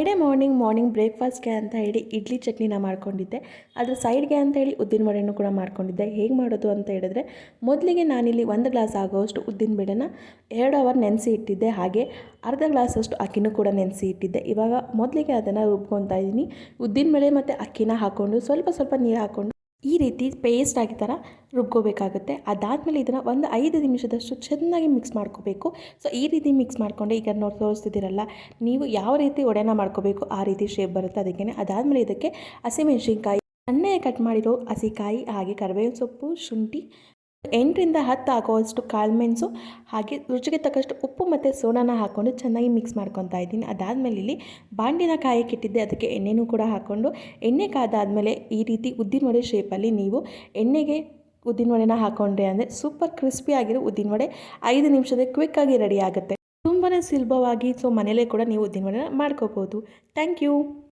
Friday morning morning ಬ್ರೇಕ್ಫಾಸ್ಟ್ಗೆ ಅಂತ ಹೇಳಿ ಇಡ್ಲಿ ಚಟ್ನಿನ ಮಾಡ್ಕೊಂಡಿದ್ದೆ. ಅದ್ರ ಸೈಡ್ಗೆ ಅಂತ ಹೇಳಿ ಉದ್ದಿನ ವಡೆನೂ ಕೂಡ ಮಾಡ್ಕೊಂಡಿದ್ದೆ. ಹೇಗೆ ಮಾಡೋದು ಅಂತ ಹೇಳಿದ್ರೆ, ಮೊದಲಿಗೆ ನಾನಿಲ್ಲಿ ಒಂದು ಗ್ಲಾಸ್ ಆಗೋಷ್ಟು ಉದ್ದಿನ ಬೇಳೆನ ಎರಡು ಅವರ್ ನೆನೆಸಿ ಇಟ್ಟಿದ್ದೆ. ಹಾಗೆ ಅರ್ಧ ಗ್ಲಾಸಷ್ಟು ಅಕ್ಕಿನೂ ಕೂಡ ನೆನೆಸಿ ಇಟ್ಟಿದ್ದೆ. ಇವಾಗ ಮೊದಲಿಗೆ ಅದನ್ನು ರುಬ್ಕೊತಾ ಇದ್ದೀನಿ. ಉದ್ದಿನ ಬೇಳೆ ಮತ್ತು ಅಕ್ಕಿನ ಹಾಕ್ಕೊಂಡು ಸ್ವಲ್ಪ ಸ್ವಲ್ಪ ನೀರು ಹಾಕ್ಕೊಂಡು ಈ ರೀತಿ ಪೇಸ್ಟ್ ಆಗಿ ಥರ ರುಬ್ಕೋಬೇಕಾಗುತ್ತೆ. ಅದಾದಮೇಲೆ ಇದನ್ನು ಒಂದು ಐದು ನಿಮಿಷದಷ್ಟು ಚೆನ್ನಾಗಿ ಮಿಕ್ಸ್ ಮಾಡ್ಕೋಬೇಕು. ಸೊ ಈ ರೀತಿ ಮಿಕ್ಸ್ ಮಾಡಿಕೊಂಡೆ, ಈಗ ನೋಡಿ ತೋರಿಸ್ತಿದ್ದೀರಲ್ಲ, ನೀವು ಯಾವ ರೀತಿ ಒಡೆನ ಮಾಡ್ಕೋಬೇಕು, ಆ ರೀತಿ ಶೇಪ್ ಬರುತ್ತೆ ಅದಕ್ಕೆ ಅದಾದಮೇಲೆ ಇದಕ್ಕೆ ಹಸಿಮೆಣ್ಸಿನ್ಕಾಯಿ ಸಣ್ಣಗೆ ಕಟ್ ಮಾಡಿರೋ ಹಸಿಕಾಯಿ, ಹಾಗೆ ಕರಿಬೇವಿನ ಸೊಪ್ಪು, ಶುಂಠಿ ಎಂಟರಿಂದ ಹತ್ತು ಆಗುವಷ್ಟು ಕಾಳುಮೆಣಸು ಹಾಗೆ ರುಚಿಗೆ ತಕ್ಕಷ್ಟು ಉಪ್ಪು ಮತ್ತು ಸೋಡಾನ ಹಾಕ್ಕೊಂಡು ಚೆನ್ನಾಗಿ ಮಿಕ್ಸ್ ಮಾಡ್ಕೊತಾ ಇದ್ದೀನಿ. ಅದಾದಮೇಲೆ ಇಲ್ಲಿ ಬಾಂಡಿನ ಕಾಯಕ್ಕೆ ಇಟ್ಟಿದ್ದೆ ಅದಕ್ಕೆ ಎಣ್ಣೆನೂ ಕೂಡ ಹಾಕ್ಕೊಂಡು. ಎಣ್ಣೆ ಕಾದಾದಮೇಲೆ ಈ ರೀತಿ ಉದ್ದಿನ ವಡೆ ಶೇಪಲ್ಲಿ ನೀವು ಎಣ್ಣೆಗೆ ಉದ್ದಿನ ವಡೆನ ಹಾಕ್ಕೊಂಡ್ರೆ ಅಂದರೆ ಸೂಪರ್ ಕ್ರಿಸ್ಪಿ ಆಗಿರೋ ಉದ್ದಿನ ವಡೆ ಐದು ನಿಮಿಷದ ಕ್ವಿಕ್ಕಾಗಿ ರೆಡಿ ಆಗುತ್ತೆ. ತುಂಬಾ ಸುಲಭವಾಗಿ ಸೊ ಮನೇಲೇ ಕೂಡ ನೀವು ಉದ್ದಿನ ವಡೆನ ಮಾಡ್ಕೋಬೋದು. Thank you